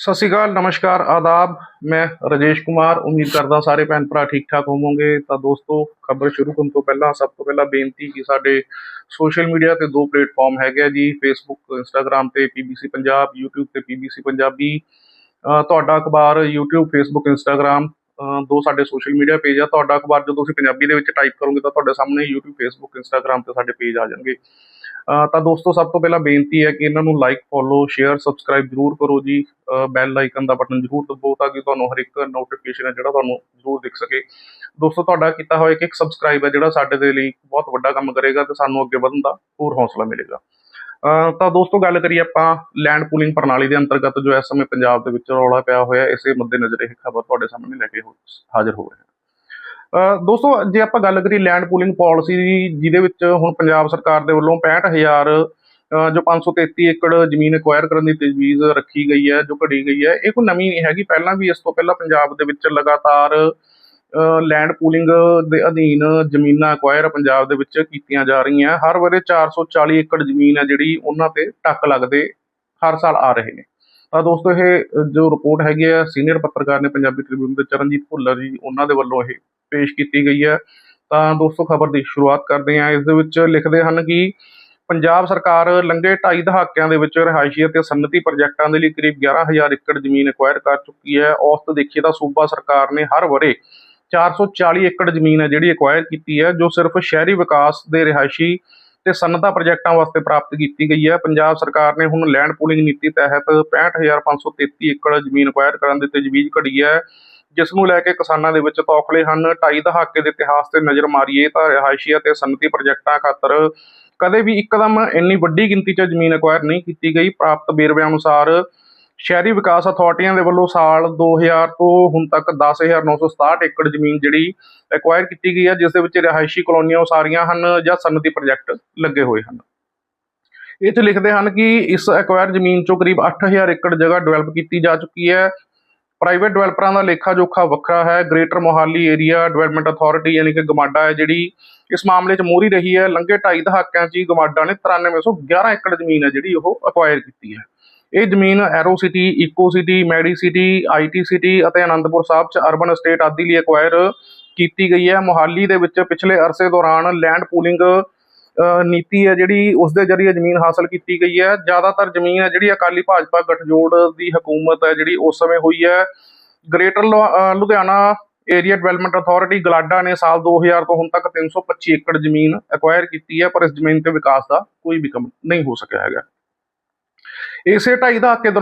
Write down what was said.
ਸਤਿ ਸ਼੍ਰੀ ਅਕਾਲ, ਨਮਸਕਾਰ, ਆਦਾਬ। ਮੈਂ ਰਜੇਸ਼ ਕੁਮਾਰ, ਉਮੀਦ ਕਰਦਾ ਸਾਰੇ ਭੈਣ ਭਰਾ ਠੀਕ ਠਾਕ ਹੋਵੋਗੇ। ਤਾਂ ਦੋਸਤੋ, ਖਬਰ ਸ਼ੁਰੂ ਕਰਨ ਤੋਂ ਪਹਿਲਾਂ ਸਭ ਤੋਂ ਪਹਿਲਾਂ ਬੇਨਤੀ ਕਿ ਸਾਡੇ ਸੋਸ਼ਲ ਮੀਡੀਆ ਤੇ ਦੋ ਪਲੇਟਫਾਰਮ ਹੈਗੇ ਆ ਜੀ ਫੇਸਬੁੱਕ ਇੰਸਟਾਗ੍ਰam ਤੇ ਪੀਬੀਸੀ ਪੰਜਾਬ YouTube ਤੇ ਪੀਬੀਸੀ ਪੰਜਾਬੀ ਤੁਹਾਡਾ ਅਖਬਾਰ YouTube, Facebook, Instagram ਦੋ ਸਾਡੇ ਸੋਸ਼ਲ ਮੀਡੀਆ ਪੇਜ ਆ। ਤੁਹਾਡਾ ਅਖਬਾਰ ਜਦੋਂ ਤੁਸੀਂ ਪੰਜਾਬੀ ਦੇ ਵਿੱਚ ਟਾਈਪ ਕਰੋਗੇ ਤਾਂ ਤੁਹਾਡੇ ਸਾਹਮਣੇ YouTube, Facebook, Instagram ਤੇ ਸਾਡੇ ਪੇਜ ਆ ਜਾਣਗੇ। ਤਾਂ ਦੋਸਤੋ, ਸਭ ਤੋਂ ਪਹਿਲਾਂ ਬੇਨਤੀ ਹੈ ਕਿ ਇਹਨਾਂ ਨੂੰ ਲਾਈਕ ਫੋਲੋ ਸ਼ੇਅਰ ਸਬਸਕ੍ਰਾਈਬ ਜਰੂਰ ਕਰੋ ਜੀ। ਬੈਲ ਆਈਕਨ ਦਾ ਬਟਨ ਜਰੂਰ ਦਬਾਓ ਤਾਂ ਕਿ ਤੁਹਾਨੂੰ ਹਰ ਇੱਕ ਨੋਟੀਫਿਕੇਸ਼ਨ ਹੈ ਜਿਹੜਾ ਤੁਹਾਨੂੰ ਜਰੂਰ ਦਿਖ ਸਕੇ। ਦੋਸਤੋ, ਤੁਹਾਡਾ ਕੀਤਾ ਹੋਇਆ ਇੱਕ ਇੱਕ ਸਬਸਕ੍ਰਾਈਬ ਹੈ ਜਿਹੜਾ ਸਾਡੇ ਦੇ ਲਈ ਬਹੁਤ ਵੱਡਾ ਕੰਮ ਕਰੇਗਾ ਤੇ ਸਾਨੂੰ ਅੱਗੇ ਵਧਣ ਦਾ ਹੋਰ ਹੌਸਲਾ ਮਿਲੇਗਾ। ਤਾਂ ਦੋਸਤੋ, ਗੱਲ ਕਰੀਏ ਆਪਾਂ ਲੈਂਡ ਪੂਲਿੰਗ ਪ੍ਰਣਾਲੀ ਦੇ ਅੰਤਰਗਤ ਜੋ ਇਸ ਸਮੇਂ ਪੰਜਾਬ ਦੇ ਵਿੱਚ ਰੌਲਾ ਪਿਆ ਹੋਇਆ, ਇਸੇ ਮੁੱਦੇ ਨਜ਼ਰ ਇਹ ਖਬਰ ਤੁਹਾਡੇ ਸਾਹਮਣੇ ਲੈ ਕੇ ਹੋ- ਹਾਜ਼ਰ ਹੋ ਰਿਹਾ। ਦੋਸਤੋ, ਜੇ ਆਪਾਂ ਗੱਲ ਕਰੀਏ ਲੈਂਡ ਪੂਲਿੰਗ ਪਾਲਿਸੀ ਦੀ, ਜਿਹਦੇ ਵਿੱਚ ਹੁਣ ਪੰਜਾਬ ਸਰਕਾਰ ਦੇ ਵੱਲੋਂ 65000 ਅਹ ਜੋ 533 ਏਕੜ ਜ਼ਮੀਨ ਐਕਵਾਇਰ ਕਰਨ ਦੀ ਤਜਵੀਜ਼ ਰੱਖੀ ਗਈ ਹੈ, ਜੋ ਘੜੀ ਗਈ ਹੈ, ਇਹ ਕੋਈ ਨਵੀਂ ਨਹੀਂ ਹੈਗੀ। ਪਹਿਲਾਂ ਵੀ ਇਸ ਤੋਂ ਪਹਿਲਾਂ ਪੰਜਾਬ ਦੇ ਵਿੱਚ ਲਗਾਤਾਰ ਲੈਂਡ ਪੂਲਿੰਗ ਦੇ ਅਧੀਨ ਜ਼ਮੀਨਾਂ ਐਕਵਾਇਰ ਪੰਜਾਬ ਦੇ ਵਿੱਚ ਕੀਤੀਆਂ ਜਾ ਰਹੀਆਂ। ਹਰ ਵਾਰੇ 440 ਏਕੜ ਜ਼ਮੀਨ ਹੈ ਜਿਹੜੀ, ਉਹਨਾਂ ਤੇ ਟੱਕ ਲੱਗਦੇ ਹਰ ਸਾਲ ਆ ਰਹੇ ਨੇ। ਤਾਂ ਦੋਸਤੋ ਇਹ ਜੋ ਰਿਪੋਰਟ ਹੈਗੀ ਹੈ ਸੀਨੀਅਰ ਪੱਤਰਕਾਰ ਨੇ ਪੰਜਾਬੀ ਟ੍ਰਿਬਿਊਨ ਦੇ ਚਰਨਜੀਤ ਭੁੱਲਰ ਜੀ, ਉਹਨਾਂ ਦੇ ਵੱਲੋਂ ਇਹ ਪੇਸ਼ ਕੀਤੀ ਗਈ ਹੈ। ਤਾਂ ਦੋਸਤੋ ਖਬਰ ਦੀ ਸ਼ੁਰੂਆਤ ਕਰਦੇ ਹਾਂ। ਇਸ ਦੇ ਵਿੱਚ ਲਿਖਦੇ ਹਨ ਕਿ ਪੰਜਾਬ ਸਰਕਾਰ ਲੰਘੇ ਢਾਈ ਦਹਾਕਿਆਂ ਦੇ ਵਿੱਚ ਰਿਹਾਇਸ਼ੀ ਅਤੇ ਸਨਅਤੀ ਪ੍ਰੋਜੈਕਟਾਂ ਦੇ ਲਈ ਕਰੀਬ 11000 ਏਕੜ ਜ਼ਮੀਨ ਐਕਵਾਇਰ ਕਰ ਚੁੱਕੀ ਹੈ। ਔਸਤ ਦੇਖੀਏ ਤਾਂ ਸੂਬਾ ਸਰਕਾਰ ਨੇ ਹਰ ਵਰੇ 440 ਏਕੜ ਜ਼ਮੀਨ ਹੈ ਜਿਹੜੀ ਐਕਵਾਇਰ ਕੀਤੀ ਹੈ, ਜੋ ਸਿਰਫ ਸ਼ਹਿਰੀ ਵਿਕਾਸ ਦੇ ਰਿਹਾਇਸ਼ੀ ਤੇ ਸਨਅਤਾਂ ਪ੍ਰੋਜੈਕਟਾਂ ਵਾਸਤੇ ਪ੍ਰਾਪਤ ਕੀਤੀ ਗਈ ਹੈ। ਪੰਜਾਬ ਸਰਕਾਰ ਨੇ ਹੁਣ ਲੈਂਡ ਪੂਲਿੰਗ ਨੀਤੀ ਤਹਿਤ 65533 ਏਕੜ ਜ਼ਮੀਨ ਐਕਵਾਇਰ ਕਰਨ ਦੀ ਤਜਵੀਜ਼ ਘੜੀ ਹੈ। ਜਿਸ ਨੂੰ ਲੈ ਕੇ ਕਿਸਾਨਾਂ ਦੇ ਵਿੱਚ ਤੌਖਲੇ ਹਨ। ਢਾਈ ਦਹਾਕੇ ਦੇ ਇਤਿਹਾਸ ਤੇ ਨਜ਼ਰ ਮਾਰੀਏ ਤਾਂ ਰਿਹਾਇਸ਼ੀ ਅਤੇ ਸਨਅਤੀ ਪ੍ਰੋਜੈਕਟਾਂ ਖਾਤਰ ਕਦੇ ਵੀ ਇੱਕਦਮ ਇੰਨੀ ਵੱਡੀ ਗਿਣਤੀ 'ਚ ਜ਼ਮੀਨ ਐਕਵਾਇਰ ਨਹੀਂ ਕੀਤੀ ਗਈ। ਪ੍ਰਾਪਤ ਵੇਰਵਿਆਂ ਅਨੁਸਾਰ ਸ਼ਹਿਰੀ ਵਿਕਾਸ ਅਥਾਰਟੀਆਂ ਦੇ ਵੱਲੋਂ ਸਾਲ 2000 ਤੋਂ ਹੁਣ ਤੱਕ 10967 ਏਕੜ ਜ਼ਮੀਨ ਜਿਹੜੀ ਐਕਵਾਇਰ ਕੀਤੀ ਗਈ ਹੈ, ਜਿਸ ਦੇ ਵਿੱਚ ਰਿਹਾਇਸ਼ੀ ਕਲੋਨੀਆਂ ਉਸਾਰੀਆਂ ਹਨ ਜਾਂ ਸਨਅਤੀ ਪ੍ਰੋਜੈਕਟ ਲੱਗੇ ਹੋਏ ਹਨ। ਇੱਥੇ ਲਿਖਦੇ ਹਨ ਕਿ ਇਸ ਐਕਵਾਇਰ ਜ਼ਮੀਨ ਚੋਂ ਕਰੀਬ 8000 ਏਕੜ ਜਗ੍ਹਾ ਡਿਵੈਲਪ ਕੀਤੀ ਜਾ ਚੁੱਕੀ ਹੈ। ਪ੍ਰਾਈਵੇਟ ਡਿਵੈਲਪਰਾਂ ਦਾ ਲੇਖਾ ਜੋਖਾ ਵੱਖਰਾ ਹੈ। Greater Mohali area development authority ਯਾਨੀ ਕਿ ਗਮਾਡਾ ਹੈ, ਜਿਹੜੀ ਇਸ ਮਾਮਲੇ 'ਚ ਮੋਹਰੀ ਰਹੀ ਹੈ। ਲੰਘੇ ਢਾਈ ਦਹਾਕਿਆਂ 'ਚ ਹੀ ਗਮਾਡਾ ਨੇ 9311 ਏਕੜ ਜ਼ਮੀਨ ਹੈ ਜਿਹੜੀ ਉਹ ਅਕਵਾਇਰ ਕੀਤੀ ਹੈ। ਇਹ ਜ਼ਮੀਨ aero city eco city medi city IT city ਅਤੇ ਅਨੰਦਪੁਰ ਸਾਹਿਬ 'ਚ ਅਰਬਨ estate ਆਦਿ ਲਈ ਅਕਵਾਇਰ ਕੀਤੀ ਗਈ ਹੈ। ਮੋਹਾਲੀ ਦੇ ਵਿੱਚ ਪਿਛਲੇ ਅਰਸੇ ਦੌਰਾਨ ਲੈਂਡ ਪੂਲਿੰਗ ਨੀਤੀ ਹੈ ਜਿਹੜੀ, ਉਸ ਦੇ ਜ਼ਰੀਏ ਜ਼ਮੀਨ ਹਾਸਲ ਕੀਤੀ ਗਈ ਹੈ। ਜ਼ਿਆਦਾਤਰ ਜ਼ਮੀਨ ਹੈ ਜਿਹੜੀ ਅਕਾਲੀ ਭਾਜਪਾ ਗਠਜੋੜ ਦੀ ਹਕੂਮਤ ਹੈ ਜਿਹੜੀ ਉਸ ਸਮੇਂ ਹੋਈ ਹੈ। Greater ਲੁ- Ludhiana area development authority GLADA ਨੇ ਸਾਲ 2000 ਤੋਂ ਹੁਣ ਤੱਕ 325 ਏਕੜ ਜ਼ਮੀਨ ਐਕਵਾਇਰ ਕੀਤੀ ਹੈ, ਪਰ ਇਸ ਜ਼ਮੀਨ ਤੇ ਵਿਕਾਸ ਦਾ ਕੋਈ ਵੀ ਕੰਮ ਨਹੀਂ ਹੋ ਸਕਿਆ ਹੈਗਾ। ਇਸੇ ਢਾਈ ਦਹਾਕੇ ਦੌਰਾਨ